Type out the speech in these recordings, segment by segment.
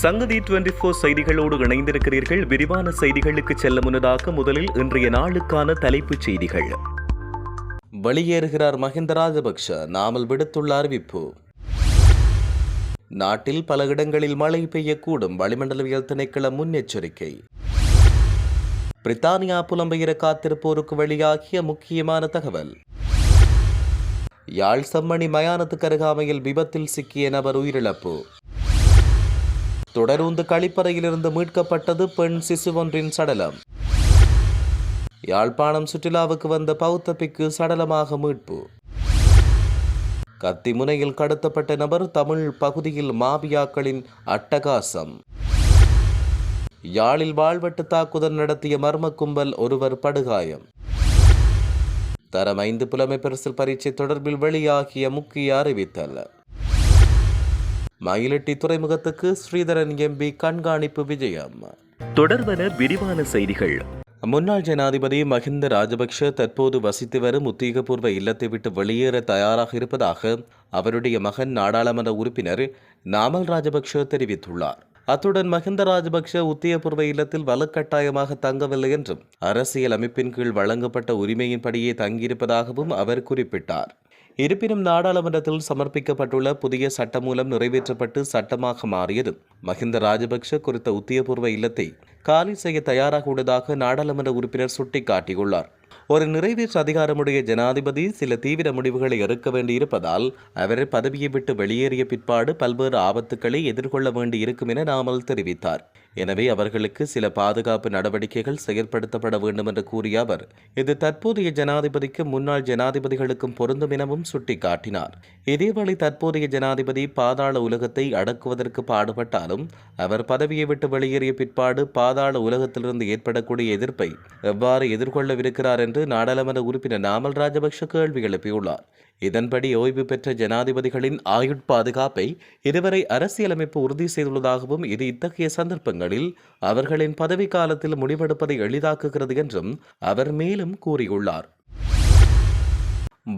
சங்கதி twenty four செய்திகளோடு இணைந்திருக்கிறீர்கள். விரிவான செய்திகளுக்கு செல்ல முன்னதாக முதலில் இன்றைய நாளுக்கான தலைப்புச் செய்திகள். வெளியேறுகிறார் மஹிந்த ராஜபக்ஷ நாமல் விடுத்துள்ள அறிவிப்பு. நாட்டில் பல இடங்களில் மழை பெய்யக்கூடும். வளிமண்டலவியல் திணைக்களம் முன்னெச்சரிக்கை. பிரித்தானியா புலம்பெயர காத்திருப்போருக்கு வெளியாகிய முக்கியமான தகவல். யாழ் செம்மணி மயானத்துக்கு அருகாமையில் விபத்தில் சிக்கிய நபர் உயிரிழப்பு. தொடரூந்து கழிப்பறையிலிருந்து மீட்கப்பட்டது பெண் சிசுவொன்றின் சடலம். யாழ்ப்பாணம் சுற்றுலாவுக்கு வந்த பௌத்த பிக்கு சடலமாக மீட்பு. கத்திமுனையில் கடத்தப்பட்ட நபர் தமிழ் பகுதியில் மாபியாக்களின் அட்டகாசம். யாழில் வாழ்வெட்டு தாக்குதல் நடத்திய மர்ம கும்பல் ஒருவர் படுகாயம். தரம் ஐந்து புலமை பரிசில் பரீட்சை தொடர்பில் வெளியாகிய முக்கிய அறிவித்தல். மயிலட்டி துறைமுகத்துக்கு ஸ்ரீதரன் எம்பி கண்காணிப்பு விஜயம். தொடர்வன விரிவான செய்திகள். முன்னாள் ஜனாதிபதி மஹிந்த ராஜபக்ஷ தற்போது வசித்து வரும் உத்தியோகபூர்வ இல்லத்தை விட்டு வெளியேற தயாராக இருப்பதாக அவருடைய மகன் நாடாளுமன்ற உறுப்பினர் நாமல் ராஜபக்ஷ தெரிவித்துள்ளார். அத்துடன் மஹிந்த ராஜபக்ஷ உத்தியபூர்வ இல்லத்தில் வலுக்கட்டாயமாக தங்கவில்லை என்றும் அரசியல் அமைப்பின் கீழ் வழங்கப்பட்ட உரிமையின்படியே தங்கியிருப்பதாகவும் அவர் குறிப்பிட்டார். இருப்பினும் நாடாளுமன்றத்தில் சமர்ப்பிக்கப்பட்டுள்ள புதிய சட்டம் மூலம் நிறைவேற்றப்பட்டு சட்டமாக மாறியதும் மஹிந்த ராஜபக்ஷ குறித்த உத்தியபூர்வ இல்லத்தை காலி செய்ய தயாராக உள்ளதாக நாடாளுமன்ற உறுப்பினர் சுட்டிக்காட்டியுள்ளார். ஒரு நிறைவேற்று அதிகாரமுடைய ஜனாதிபதி சில தீவிர முடிவுகளை எடுக்க வேண்டியிருப்பதால் அவர் பதவியை விட்டு வெளியேறிய பிற்பாடு பல்வேறு ஆபத்துக்களை எதிர்கொள்ள வேண்டியிருக்கும் என நாமல் தெரிவித்தார். எனவே அவர்களுக்கு சில பாதுகாப்பு நடவடிக்கைகள் செயற்படுத்தப்பட வேண்டும் என்று கூறிய அவர் இது தற்போதைய ஜனாதிபதிக்கும் முன்னாள் ஜனாதிபதிகளுக்கும் பொருந்தும் எனவும் சுட்டிக்காட்டினார். இதேவேளை தற்போதைய ஜனாதிபதி பாதாள உலகத்தை அடக்குவதற்கு பாடுபட்டாலும் அவர் பதவியை விட்டு வெளியேறிய பிற்பாடு பாதாள உலகத்திலிருந்து ஏற்படக்கூடிய எதிர்ப்பை எவ்வாறு எதிர்கொள்ளவிருக்கிறார் என்று நாடாளுமன்ற உறுப்பினர் நாமல் ராஜபக்ஷ கேள்வி எழுப்பியுள்ளார். இதன்படி ஓய்வு பெற்ற ஜனாதிபதிகளின் ஆயுட்பாதுகாப்பை இதுவரை அரசியலமைப்பு உறுதி செய்துள்ளதாகவும் இது இத்தகைய சந்தர்ப்பங்களில் அவர்களின் பதவி காலத்தில் முடிவெடுப்பதை எளிதாக்குகிறது என்றும் அவர் மேலும் கூறியுள்ளார்.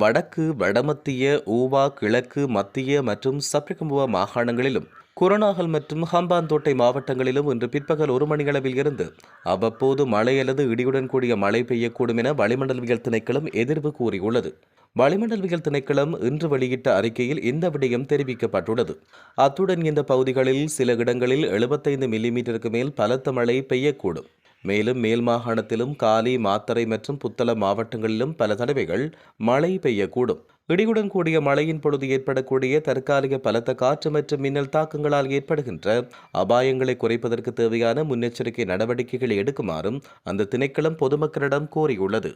வடக்கு வடமத்திய ஊவா கிழக்கு மத்திய மற்றும் சப்ரிகம்புவா மாகாணங்களிலும் குரணாகல் மற்றும் ஹம்பாந்தோட்டை மாவட்டங்களிலும் இன்று பிற்பகல் ஒரு மணியளவில் இருந்து அவ்வப்போது மழை அல்லது இடியுடன் கூடிய மழை பெய்யக்கூடும் என வளிமண்டலவியல் திணைக்களம் எதிர்வு கூறியுள்ளது. வளிமண்டலவியல் திணைக்களம் இன்று வெளியிட்ட அறிக்கையில் இந்த விடயம் தெரிவிக்கப்பட்டுள்ளது. அத்துடன் இந்த பகுதிகளில் சில இடங்களில் எழுபத்தைந்து மில்லிமீட்டருக்கு மேல் பலத்த மழை பெய்யக்கூடும். மேலும் மேல் மாகாணத்திலும் காலி மாத்தறை மற்றும் புத்தளம் மாவட்டங்களிலும் பல தடவைகள் மழை பெய்யக்கூடும். இடியுடன் கூடிய மழையின் பொழுது ஏற்படக்கூடிய தற்காலிக பலத்த காற்று மற்றும் மின்னல் தாக்கங்களால் ஏற்படுகின்ற அபாயங்களை குறைப்பதற்கு தேவையான முன்னெச்சரிக்கை நடவடிக்கைகளை எடுக்குமாறும் அந்த திணைக்களம் பொதுமக்களிடம் கோரியுள்ளது.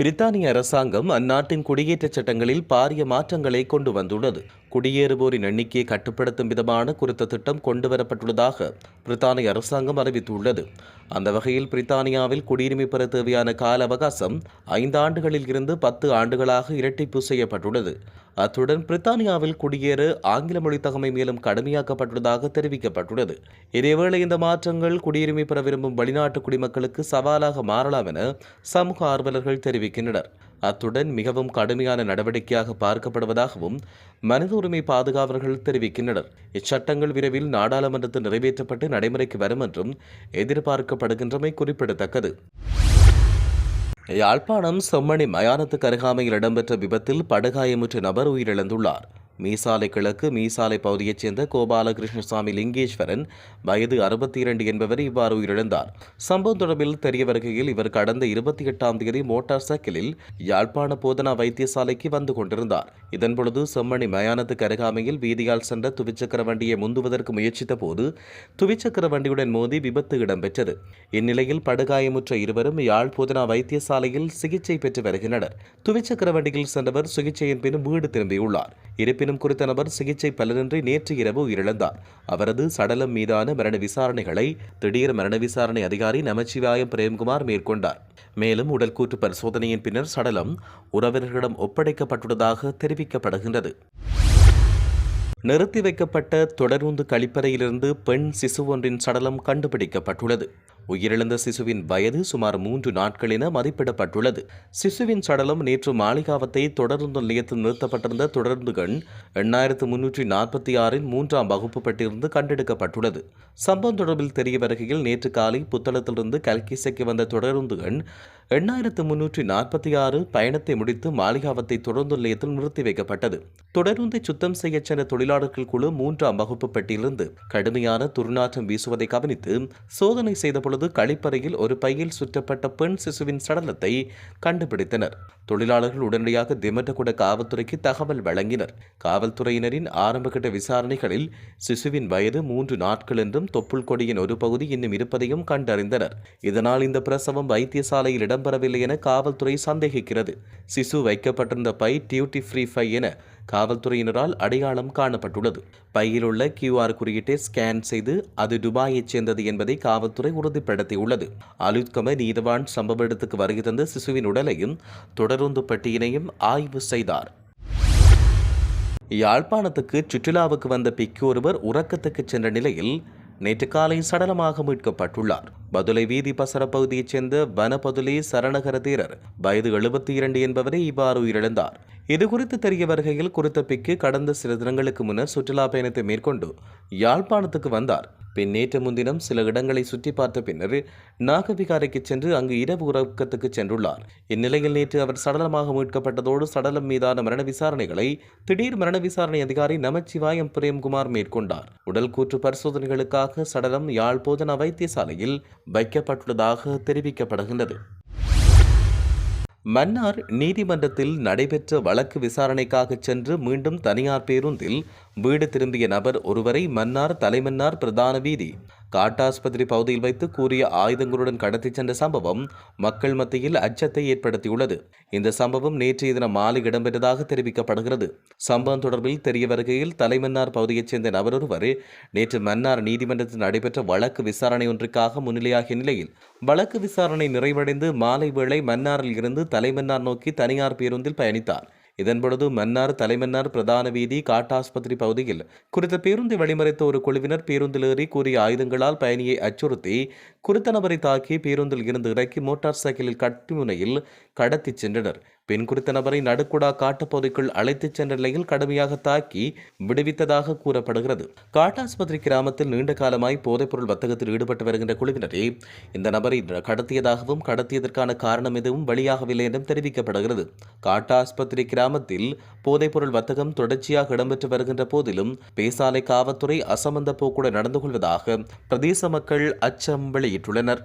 பிரித்தானிய அரசாங்கம் அந்நாட்டின் குடியேற்ற சட்டங்களில் பாரிய மாற்றங்களை கொண்டு வந்துள்ளது. குடியேறுவோரின் எண்ணிக்கையை கட்டுப்படுத்தும் விதமான குறித்த திட்டம் கொண்டுவரப்பட்டுள்ளதாக பிரித்தானிய அரசாங்கம் அறிவித்துள்ளது. அந்த வகையில் பிரித்தானியாவில் குடியுரிமை பெற தேவையான கால அவகாசம் ஐந்து ஆண்டுகளில் இருந்து பத்து ஆண்டுகளாக இரட்டிப்பு செய்யப்பட்டுள்ளது. அத்துடன் பிரித்தானியாவில் குடியேற ஆங்கில மொழி தகமை மேலும் கடுமையாக்கப்பட்டுள்ளதாக தெரிவிக்கப்பட்டுள்ளது. இதேவேளை இந்த மாற்றங்கள் குடியுரிமை பெற விரும்பும் வெளிநாட்டு குடிமக்களுக்கு சவாலாக மாறலாம் என சமூக ஆர்வலர்கள் தெரிவிக்கின்றனர். அத்துடன் மிகவும் கடுமையான நடவடிக்கையாக பார்க்கப்படுவதாகவும் மனித உரிமை பாதுகாவலர்கள் தெரிவிக்கின்றனர். இச்சட்டங்கள் விரைவில் நாடாளுமன்றத்தில் நிறைவேற்றப்பட்டு நடைமுறைக்கு வரும் என்றும் எதிர்பார்க்கப்படுகின்றமை குறிப்பிடத்தக்கது. யாழ்ப்பாணம் செம்மணி மயானத்துக்கு அருகாமையில் இடம்பெற்ற விபத்தில் படுகாயமுற்ற நபர் உயிரிழந்துள்ளார். மீசாலை கிழக்கு மீசாலை பகுதியைச் சேர்ந்த கோபாலகிருஷ்ணசாமி லிங்கேஸ்வரன் வயது அறுபத்தி இரண்டு என்பவர் இவ்வாறு உயிரிழந்தார். சம்பவம் தொடர்பில் தெரிய வருகையில் இவர் கடந்த இருபத்தி எட்டாம் தேதி மோட்டார் சைக்கிளில் யாழ்ப்பாண போதனா வைத்தியசாலைக்கு வந்து கொண்டிருந்தார். இதன்பொழுது செம்மணி மயானத்துக்கு அருகாமையில் வீதியால் சென்ற துவிச்சக்கர வண்டியை முந்துவதற்கு முயற்சித்த போது துவிச்சக்கர வண்டியுடன் மோதி விபத்து இடம்பெற்றது. இந்நிலையில் படுகாயமுற்ற இருவரும் யாழ் போதனா வைத்தியசாலையில் சிகிச்சை பெற்று வருகின்றனர். துவிச்சக்கர வண்டியில் சென்றவர் சிகிச்சையின் பின் வீடு திரும்பியுள்ளார். இருப்பினும் குறித்த நபர் சிகிச்சை பலனின்றி நேற்று இரவு உயிரிழந்தார். அவரது சடலம் மீதான மரண விசாரணைகளை திடீர் மரண விசாரணை அதிகாரி நமச்சிவாயம் பிரேம்குமார் மேற்கொண்டார். மேலும் உடல்கூற்று பரிசோதனையின் பின்னர் சடலம் உறவினர்களிடம் ஒப்படைக்கப்பட்டுள்ளதாக தெரிவிக்கப்படுகின்றது. நிறுத்தி வைக்கப்பட்ட தொடர்ந்து கழிப்பறையிலிருந்து பெண் சிசு ஒன்றின் சடலம் கண்டுபிடிக்கப்பட்டுள்ளது. உயிரிழந்த சிசுவின் வயது சுமார் மூன்று நாட்கள் என மதிப்பிடப்பட்டுள்ளது. சிசுவின் சடலம் நேற்று மாளிகாவத்தை தொடருந்து நிலையத்தில் நிறுத்தப்பட்டிருந்த தொடர்ந்துகள் எண்ணாயிரத்து முன்னூற்றி நாற்பத்தி ஆறின் மூன்றாம் வகுப்பு பட்டிருந்து கண்டெடுக்கப்பட்டுள்ளது. சம்பவம் தொடர்பில் தெரிய வருகையில் நேற்று காலை புத்தளத்திலிருந்து கல்கிசைக்கு வந்த தொடருந்துகள் எண்ணாயிரத்து முன்னூற்றி நாற்பத்தி ஆறு பயணத்தை முடித்து மாளிகாவத்தை தொடர்ந்து நிலையத்தில் நிறுத்தி வைக்கப்பட்டது. தொடருந்தை சுத்தம் செய்யச் சென்ற தொழிலாளர்கள் குழு மூன்றாம் வகுப்பு பட்டியிலிருந்து கடுமையான துர்நாற்றம் வீசுவதை கவனித்து சோதனை செய்தபோது பொழுது கழிப்பறையில் ஒரு பையில் சுற்றப்பட்ட பெண் சிசுவின் சடலத்தை கண்டுபிடித்தனர். தொழிலாளர்கள் உடனடியாக திமட்டகுட காவல்துறைக்கு தகவல் வழங்கினர். காவல்துறையினரின் ஆரம்பகட்ட விசாரணைகளில் சிசுவின் வயது மூன்று நாட்கள் என்றும் தொப்புள் கொடியின் ஒரு பகுதி இன்னும் இருப்பதையும் கண்டறிந்தனர். இதனால் இந்த பிரசவம் வைத்தியசாலையில் இடம்பெறவில்லை என காவல்துறை சந்தேகிக்கிறது. சிசு வைக்கப்பட்டிருந்த பை டியூட்டி ஃப்ரீ ஃபை என காவல்துறையினரால் அடையாளம் காணப்பட்டுள்ளது. பையில் உள்ள கியூஆர் குறியீட்டை ஸ்கேன் செய்து அது துபாயைச் சேர்ந்தது என்பதை காவல்துறை உறுதிப்படுத்தியுள்ளது. அலுத்கம நீதவான் சம்பவ இடத்துக்கு வருகை தந்த சிசுவின் உடலையும் தொடருந்து பெட்டியினையும் ஆய்வு செய்தார். யாழ்ப்பாணத்துக்கு சுற்றுலாவுக்கு வந்த பிக்கு ஒருவர் உறக்கத்துக்கு சென்ற நிலையில் நேற்று காலை சடலமாக மீட்கப்பட்டுள்ளார். பதுளை வீதி பசர பகுதியைச் சேர்ந்த வனபதுளை சரணகர தீரர் வயது எழுபத்தி இரண்டு என்பவரை இவ்வாறு உயிரிழந்தார். இதுகுறித்து தெரிய வருகையில் குறித்த பிக்கு கடந்த சில தினங்களுக்கு முன்னர் சுற்றுலா பயணத்தை மேற்கொண்டு யாழ்ப்பாணத்துக்கு வந்தார். பின் நேற்று முன்தினம் சில இடங்களை சுற்றி பார்த்த பின்னர் நாகவிகாரைக்கு சென்று அங்கு இரவு உறக்கத்துக்கு சென்றுள்ளார். இந்நிலையில் நேற்று அவர் சடலமாக மீட்கப்பட்டதோடு சடலம் மீதான மரண விசாரணைகளை திடீர் மரண விசாரணை அதிகாரி நமச்சிவாயம் பிரேம்குமார் மேற்கொண்டார். உடல் கூற்று பரிசோதனைகளுக்காக சடலம் யாழ் போதனா வைத்தியசாலையில் வைக்கப்பட்டுள்ளதாக தெரிவிக்கப்படுகின்றது. மன்னார் நீதிமன்றத்தில் நடைபெற்ற வழக்கு விசாரணைக்காக சென்று மீண்டும் தனியார் பேருந்தில் வீடு திரும்பிய நபர் ஒருவரை மன்னார் தலைமன்னார் பிரதான வீதி காட்டாஸ்பத்திரி பகுதியில் வைத்து கூறிய ஆயுதங்களுடன் கடத்திச் சென்ற சம்பவம் மக்கள் மத்தியில் அச்சத்தை ஏற்படுத்தியுள்ளது. இந்த சம்பவம் நேற்றைய தினம் மாலை இடம்பெற்றதாக தெரிவிக்கப்படுகிறது. சம்பவம் தொடர்பில் தெரிய வருகையில் தலைமன்னார் பகுதியைச் சேர்ந்த நபர் ஒருவர் நேற்று மன்னார் நீதிமன்றத்தில் நடைபெற்ற வழக்கு விசாரணை ஒன்றுக்காக முன்னிலையாகிய நிலையில் வழக்கு விசாரணை நிறைவடைந்து மாலை வேளை மன்னாரில் இருந்து தலைமன்னார் நோக்கி தனியார் பேருந்தில் பயணித்தார். இதன்பொழுது மன்னார் தலைமன்னார் பிரதான வீதி காட்டாஸ்பத்திரி பகுதியில் குறித்த பேருந்தை வழிமறைத்த ஒரு குழுவினர் பேருந்தில் ஏறி கூறிய ஆயுதங்களால் பயணியை அச்சுறுத்தி குறித்த நபரை தாக்கி பேருந்தில் இருந்து இறக்கி மோட்டார் சைக்கிளில் கட்டுமுனையில் கடத்திச் சென்றனர். பெண் குறித்த நபரை நடுக்குடா காட்டுப்பகுதிக்குள் அழைத்துச் சென்ற நிலையில் கடுமையாக தாக்கி விடுவித்ததாக கூறப்படுகிறது. காட்டாஸ்பத்திரி கிராமத்தில் நீண்ட காலமாய் போதைப்பொருள் வர்த்தகத்தில் ஈடுபட்டு வருகின்ற குழுவினரே இந்த நபரை கடத்தியதாகவும் கடத்தியதற்கான காரணம் எதுவும் வெளியாகவில்லை என்றும் தெரிவிக்கப்படுகிறது. காட்டாஸ்பத்திரி கிராமத்தில் போதைப்பொருள் வர்த்தகம் தொடர்ச்சியாக இடம்பெற்று வருகின்ற போதிலும் பேசாலை காவல்துறை அசமந்த போக்குடன் நடந்து கொள்வதாக பிரதேச மக்கள் அச்சம் வெளியிட்டுள்ளனர்.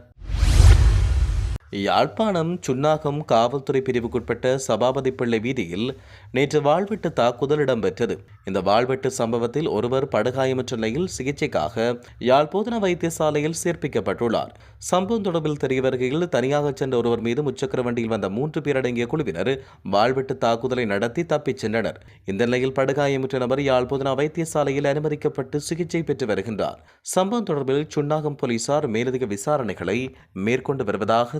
யாழ்ப்பாணம் சுன்னாகம் காவல்துறை பிரிவுக்குட்பட்ட சபாபதி பிள்ளை வீதியில் நேற்று வாழ்வெட்டு தாக்குதல் இடம்பெற்றது. இந்த வாழ்வெட்டு சம்பவத்தில் ஒருவர் படுகாயமற்ற நிலையில் சிகிச்சைக்காக யாழ்போதனா வைத்தியசாலையில் சேர்ப்பிக்கப்பட்டுள்ளார். சம்பவம் தொடர்பில் தெரிய வருகையில் தனியாக சென்ற ஒருவர் மீது முச்சக்கர வண்டியில் வந்த மூன்று பேர் அடங்கிய குழுவினர் வாழ்வெட்டு தாக்குதலை நடத்தி தப்பிச் சென்றனர். இந்த நிலையில் படுகாயமுற்ற நபர் யாழ்போதனா வைத்தியசாலையில் அனுமதிக்கப்பட்டு சிகிச்சை பெற்று வருகின்றார். சம்பவம் தொடர்பில் சுன்னாகம் போலீசார் மேலதிக விசாரணைகளை மேற்கொண்டு வருவதாக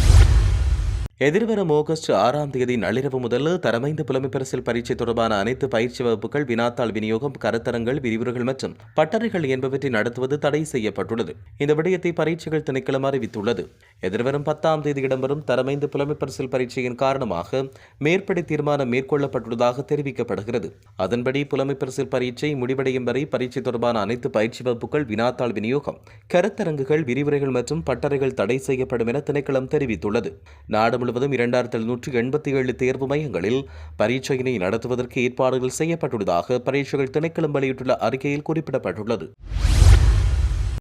எதிர்வரும் ஆகஸ்ட் ஆறாம் தேதி நள்ளிரவு முதல் தரமைந்து புலமை பரீட்சை தொடர்பான அனைத்து பயிற்சி வகுப்புகள் வினாத்தாள் விநியோகம் கருத்தரங்கள் விரிவுரைகள் மற்றும் பட்டறைகள் என்பவற்றை நடத்துவது தடை செய்யப்பட்டுள்ளது. இந்த விடயத்தை பரீட்சைகள் திணைக்களம் அறிவித்துள்ளது. எதிர்வரும் பத்தாம் தேதி இடம்பெறும் தரமைந்து புலமை பரீட்சையின் காரணமாக மேற்படி தீர்மானம் மேற்கொள்ளப்பட்டுள்ளதாக தெரிவிக்கப்படுகிறது. அதன்படி புலமை பரீட்சை முடிவடையும் வரை பரீட்சை தொடர்பான அனைத்து பயிற்சி வகுப்புகள் வினாத்தாள் விநியோகம் கருத்தரங்குகள் விரிவுரைகள் மற்றும் பட்டறைகள் தடை செய்யப்படும் என திணைக்களம் தெரிவித்துள்ளது. நாடு முழுவதும் இரண்டாயிரத்தி எழுநூற்று எண்பத்தி ஏழு தேர்வு மையங்களில் பரீட்சையினை நடத்துவதற்கு ஏற்பாடுகள் செய்யப்பட்டுள்ளதாக பரீட்சைகள் திணைக்களம் வெளியிட்டுள்ள அறிக்கையில் குறிப்பிடப்பட்டுள்ளது.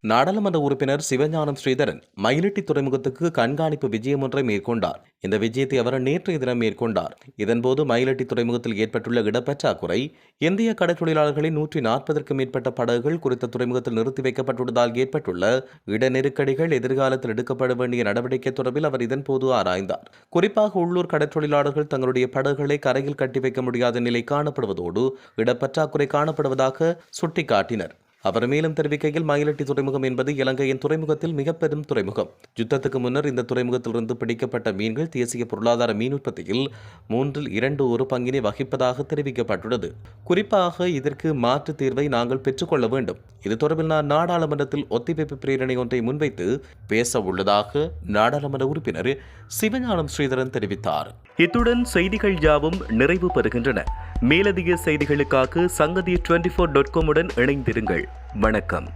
நாடாளுமன்ற உறுப்பினர் சிவஞானம் ஸ்ரீதரன் மயிலட்டி துறைமுகத்துக்கு கண்காணிப்பு விஜயம் ஒன்றை மேற்கொண்டார். இந்த விஜயத்தை அவர் நேற்றைய தினம் மேற்கொண்டார். இதன்போது மயிலட்டி துறைமுகத்தில் ஏற்பட்டுள்ள இடப்பற்றாக்குறை இந்திய கடற்தொழிலாளர்களின் நூற்றி நாற்பதற்கும் மேற்பட்ட படகுகள் குறித்த துறைமுகத்தில் நிறுத்தி வைக்கப்பட்டுள்ளதால் ஏற்பட்டுள்ள இட நெருக்கடிகள் எதிர்காலத்தில் எடுக்கப்பட வேண்டிய நடவடிக்கை தொடர்பில் அவர் இதன்போது ஆராய்ந்தார். குறிப்பாக உள்ளூர் கடற்தொழிலாளர்கள் தங்களுடைய படகுகளை கரையில் கட்டி வைக்க முடியாத நிலை காணப்படுவதோடு இடப்பற்றாக்குறை காணப்படுவதாக சுட்டிக்காட்டினர். அவர் மேலும் தெரிவிக்கையில் மயிலட்டி துறைமுகம் என்பது இலங்கையின் துறைமுகத்தில் மிக பெரும் துறைமுகம். யுத்தத்துக்கு முன்னர் இந்த துறைமுகத்திலிருந்து பிடிக்கப்பட்ட மீன்கள் தேசிய பொருளாதார மீன் உற்பத்தியில் மூன்றில் இரண்டு ஒரு பங்கினை வகிப்பதாக தெரிவிக்கப்பட்டுள்ளது. குறிப்பாக இதற்கு மாற்று தீர்வை நாங்கள் பெற்றுக்கொள்ள வேண்டும். இது தொடர்பில் நான் நாடாளுமன்றத்தில் ஒத்திவைப்பு பிரேரணை ஒன்றை முன்வைத்து பேச உள்ளதாக நாடாளுமன்ற உறுப்பினர் சிவஞானம் ஸ்ரீதரன் தெரிவித்தார். இத்துடன் செய்திகள் யாவும் நிறைவு பெறுகின்றன. மேலதிக செய்திகளுக்காக சங்கதி டுவெண்ட்டி ஃபோர் டாட் காமுடன் இணைந்திருங்கள். வணக்கம்.